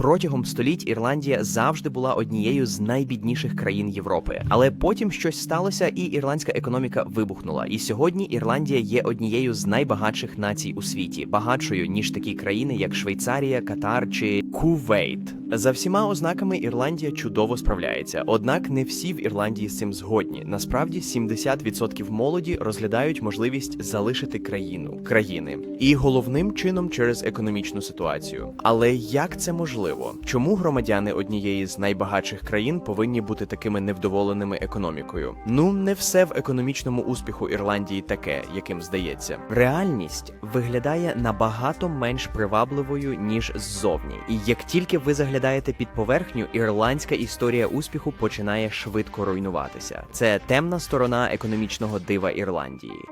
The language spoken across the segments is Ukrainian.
Протягом століть Ірландія завжди була однією з найбідніших країн Європи. Але потім щось сталося, і ірландська економіка вибухнула. І сьогодні Ірландія є однією з найбагатших націй у світі, багатшою ніж такі країни, як Швейцарія, Катар чи Кувейт. За всіма ознаками Ірландія чудово справляється. Однак не всі в Ірландії з цим згодні. Насправді 70% молоді розглядають можливість залишити країну країни, і головним чином через економічну ситуацію. Але як це можливо? Чому громадяни однієї з найбагатших країн повинні бути такими невдоволеними економікою? Ну не все в економічному успіху Ірландії таке, яким здається. Реальність виглядає набагато менш привабливою ніж ззовні. І як тільки ви заглядаєте під поверхню, ірландська історія успіху починає швидко руйнуватися. Це темна сторона економічного дива Ірландії.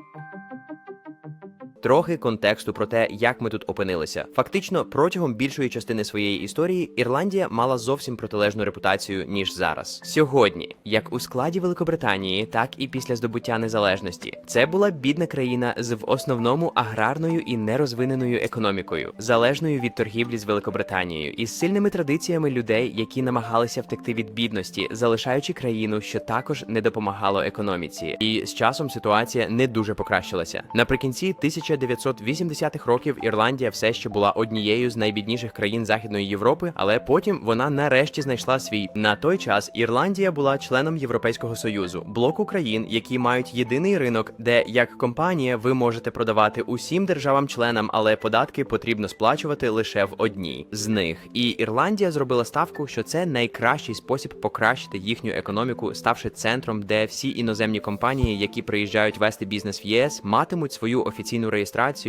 Трохи контексту про те, як ми тут опинилися. Фактично, протягом більшої частини своєї історії Ірландія мала зовсім протилежну репутацію ніж зараз. Сьогодні, як у складі Великобританії, так і після здобуття незалежності, це була бідна країна з в основному аграрною і нерозвиненою економікою, залежною від торгівлі з Великобританією, із сильними традиціями людей, які намагалися втекти від бідності, залишаючи країну, що також не допомагало економіці. І з часом ситуація не дуже покращилася. Наприкінці 1980-х років Ірландія все ще була однією з найбідніших країн Західної Європи, але потім вона нарешті знайшла свій на той час. Ірландія була членом Європейського союзу, блоку країн, які мають єдиний ринок, де як компанія ви можете продавати усім державам-членам, але податки потрібно сплачувати лише в одній з них. І Ірландія зробила ставку, що це найкращий спосіб покращити їхню економіку, ставши центром, де всі іноземні компанії, які приїжджають вести бізнес в ЄС, матимуть свою офіційну реєстрацію,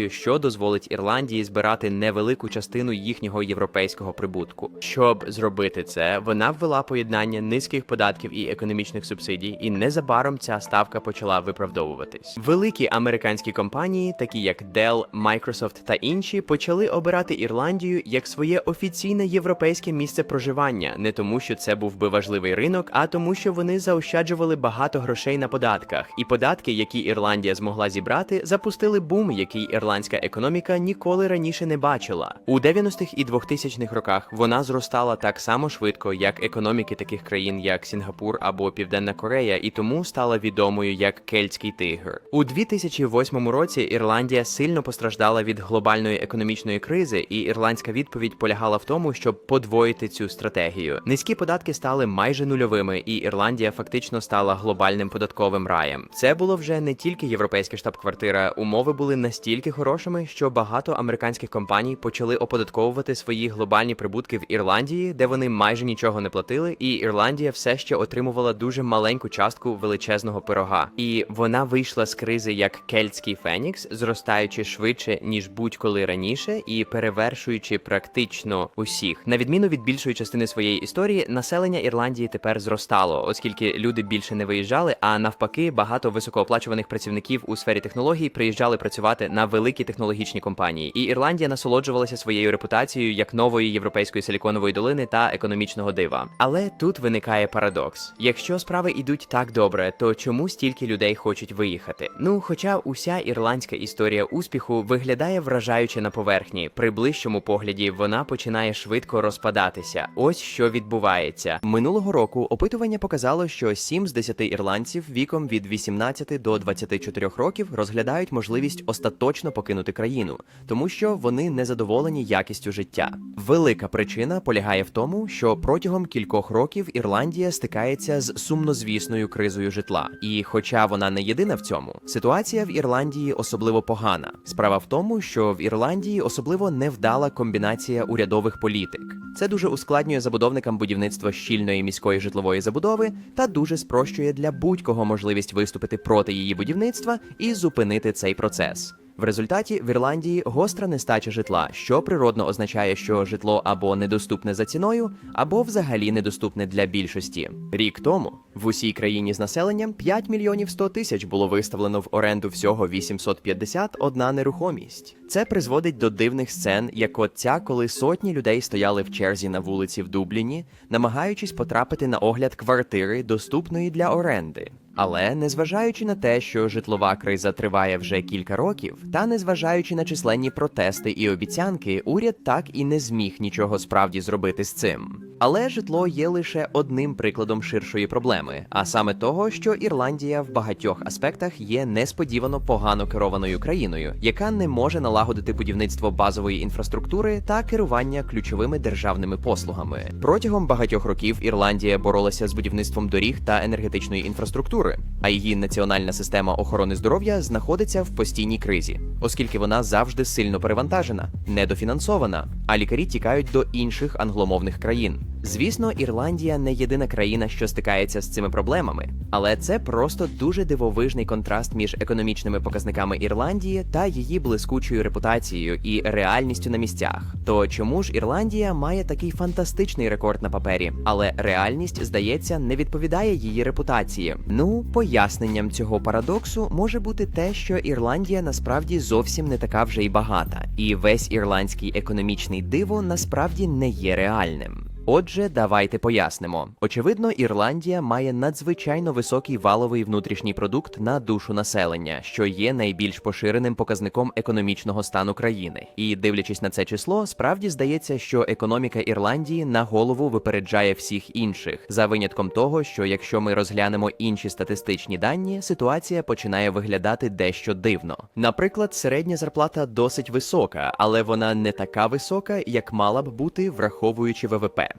що дозволить Ірландії збирати невелику частину їхнього європейського прибутку. Щоб зробити це, вона ввела поєднання низьких податків і економічних субсидій, і незабаром ця ставка почала виправдовуватись. Великі американські компанії, такі як Dell, Microsoft та інші, почали обирати Ірландію як своє офіційне європейське місце проживання, не тому, що це був би важливий ринок, а тому, що вони заощаджували багато грошей на податках, і податки, які Ірландія змогла зібрати, запустили бум, який ірландська економіка ніколи раніше не бачила. У 90-х і 2000-х роках вона зростала так само швидко, як економіки таких країн, як Сінгапур або Південна Корея, і тому стала відомою як Кельтський тигр. У 2008 році Ірландія сильно постраждала від глобальної економічної кризи, і ірландська відповідь полягала в тому, щоб подвоїти цю стратегію. Низькі податки стали майже нульовими, і Ірландія фактично стала глобальним податковим раєм. Це було вже не тільки європейська штаб-квартира. Умови були настільки хорошими, що багато американських компаній почали оподатковувати свої глобальні прибутки в Ірландії, де вони майже нічого не платили, і Ірландія все ще отримувала дуже маленьку частку величезного пирога. І вона вийшла з кризи як кельтський фенікс, зростаючи швидше ніж будь-коли раніше, і перевершуючи практично усіх. На відміну від більшої частини своєї історії, населення Ірландії тепер зростало, оскільки люди більше не виїжджали, а навпаки, багато високооплачуваних працівників у сфері технологій приїжджали працювати на великі технологічні компанії. І Ірландія насолоджувалася своєю репутацією як нової європейської силіконової долини та економічного дива. Але тут виникає парадокс: якщо справи йдуть так добре, то чому стільки людей хочуть виїхати? Ну, хоча уся ірландська історія успіху виглядає вражаюче на поверхні, при ближчому погляді вона починає швидко розпадатися. Ось що відбувається минулого року. Опитування показало, що 7 з 10 ірландців віком від 18 до 24 років розглядають можливість остаточно покинути країну, тому що вони незадоволені якістю життя. Велика причина полягає в тому, що протягом кількох років Ірландія стикається з сумнозвісною кризою житла. І, хоча вона не єдина в цьому, ситуація в Ірландії особливо погана. Справа в тому, що в Ірландії особливо невдала комбінація урядових політик. Це дуже ускладнює забудовникам будівництва щільної міської житлової забудови та дуже спрощує для будь-кого можливість виступити проти її будівництва і зупинити цей процес. В результаті в Ірландії гостра нестача житла, що природно означає, що житло або недоступне за ціною, або взагалі недоступне для більшості. Рік тому в усій країні з населенням 5 мільйонів 100 тисяч було виставлено в оренду всього 851 нерухомість. Це призводить до дивних сцен, як от ця, коли сотні людей стояли в черзі на вулиці в Дубліні, намагаючись потрапити на огляд квартири, доступної для оренди. Але незважаючи на те, що житлова криза триває вже кілька років, та незважаючи на численні протести і обіцянки, уряд так і не зміг нічого справді зробити з цим. Але житло є лише одним прикладом ширшої проблеми, а саме того, що Ірландія в багатьох аспектах є несподівано погано керованою країною, яка не може налагодити будівництво базової інфраструктури та керування ключовими державними послугами. Протягом багатьох років Ірландія боролася з будівництвом доріг та енергетичної інфраструктури, а її національна система охорони здоров'я знаходиться в постійній кризі, оскільки вона завжди сильно перевантажена, недофінансована, а лікарі тікають до інших англомовних країн. Звісно, Ірландія не єдина країна, що стикається з цими проблемами, але це просто дуже дивовижний контраст між економічними показниками Ірландії та її блискучою репутацією і реальністю на місцях. То чому ж Ірландія має такий фантастичний рекорд на папері, але реальність, здається, не відповідає її репутації? Ну, поясненням цього парадоксу може бути те, що Ірландія насправді зовсім не така вже й багата, і весь ірландський економічний диво насправді не є реальним. Отже, давайте пояснимо. Очевидно, Ірландія має надзвичайно високий валовий внутрішній продукт на душу населення, що є найбільш поширеним показником економічного стану країни. І дивлячись на це число, справді здається, що економіка Ірландії на голову випереджає всіх інших, за винятком того, що якщо ми розглянемо інші статистичні дані, ситуація починає виглядати дещо дивно. Наприклад, середня зарплата досить висока, але вона не така висока, як мала б бути, враховуючи ВВП.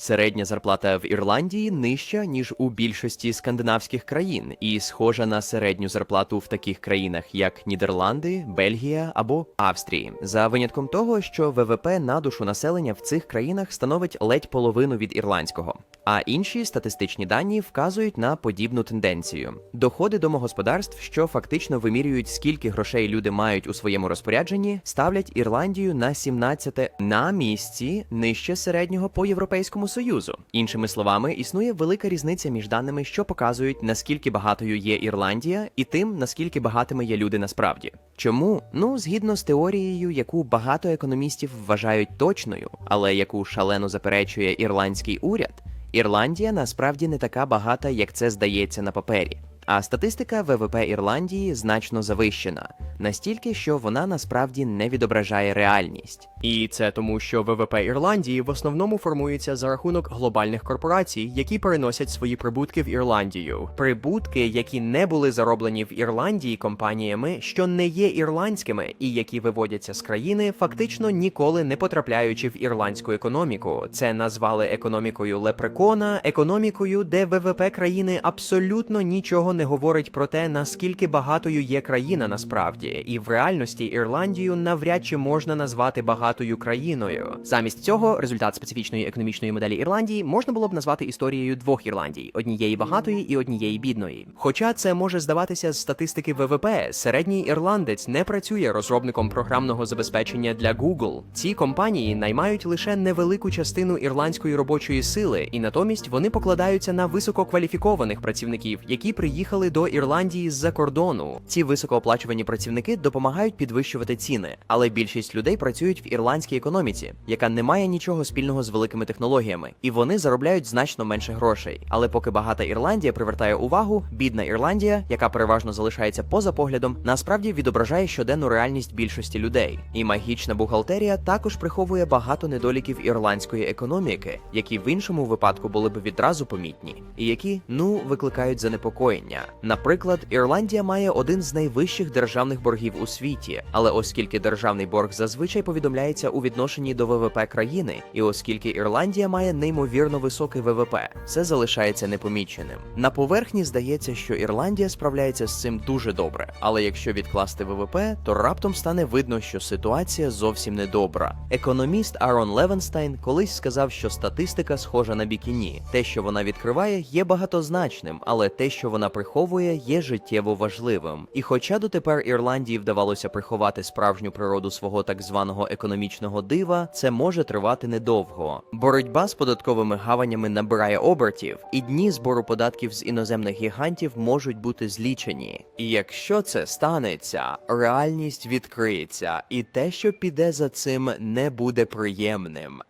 Середня зарплата в Ірландії нижча ніж у більшості скандинавських країн, і схожа на середню зарплату в таких країнах, як Нідерланди, Бельгія або Австрії, за винятком того, що ВВП на душу населення в цих країнах становить ледь половину від ірландського. А інші статистичні дані вказують на подібну тенденцію. Доходи домогосподарств, що фактично вимірюють, скільки грошей люди мають у своєму розпорядженні, ставлять Ірландію на 17 на місці нижче середнього по європейському союзу. Іншими словами, існує велика різниця між даними, що показують наскільки багатою є Ірландія, і тим наскільки багатими є люди насправді. Чому? Ну, згідно з теорією, яку багато економістів вважають точною, але яку шалено заперечує ірландський уряд. Ірландія насправді не така багата, як це здається на папері. А статистика ВВП Ірландії значно завищена, настільки, що вона насправді не відображає реальність. І це тому, що ВВП Ірландії в основному формується за рахунок глобальних корпорацій, які переносять свої прибутки в Ірландію. Прибутки, які не були зароблені в Ірландії компаніями, що не є ірландськими, і які виводяться з країни, фактично ніколи не потрапляючи в ірландську економіку. Це назвали економікою лепрекона, економікою, де ВВП країни абсолютно нічого не говорить про те, наскільки багатою є країна насправді, і в реальності Ірландію навряд чи можна назвати багатою країною. Замість цього результат специфічної економічної моделі Ірландії можна було б назвати історією двох Ірландій: однієї багатої і однієї бідної. Хоча це може здаватися з статистики ВВП, середній ірландець не працює розробником програмного забезпечення для Google. Ці компанії наймають лише невелику частину ірландської робочої сили, і натомість вони покладаються на висококваліфікованих працівників, які приїхали до Ірландії з-за кордону. Ці високооплачувані працівники допомагають підвищувати ціни, але більшість людей працюють в ірландській економіці, яка не має нічого спільного з великими технологіями, і вони заробляють значно менше грошей. Але поки багата Ірландія привертає увагу, бідна Ірландія, яка переважно залишається поза поглядом, насправді відображає щоденну реальність більшості людей. І магічна бухгалтерія також приховує багато недоліків ірландської економіки, які в іншому випадку були б відразу помітні, і які ну викликають занепокоєння. Наприклад, Ірландія має один з найвищих державних боргів у світі, але оскільки державний борг зазвичай повідомляється у відношенні до ВВП країни, і оскільки Ірландія має неймовірно високий ВВП, це залишається непоміченим. На поверхні здається, що Ірландія справляється з цим дуже добре, але якщо відкласти ВВП, то раптом стане видно, що ситуація зовсім не добра. Економіст Арон Левенстайн колись сказав, що статистика схожа на бікіні. Те, що вона відкриває, є багатозначним, але те, що вона приховує, є життєво важливим. І хоча дотепер Ірландії вдавалося приховати справжню природу свого так званого економічного дива, це може тривати недовго. Боротьба з податковими гаванями набирає обертів, і дні збору податків з іноземних гігантів можуть бути злічені. І якщо це станеться, реальність відкриється, і те, що піде за цим, не буде приємним.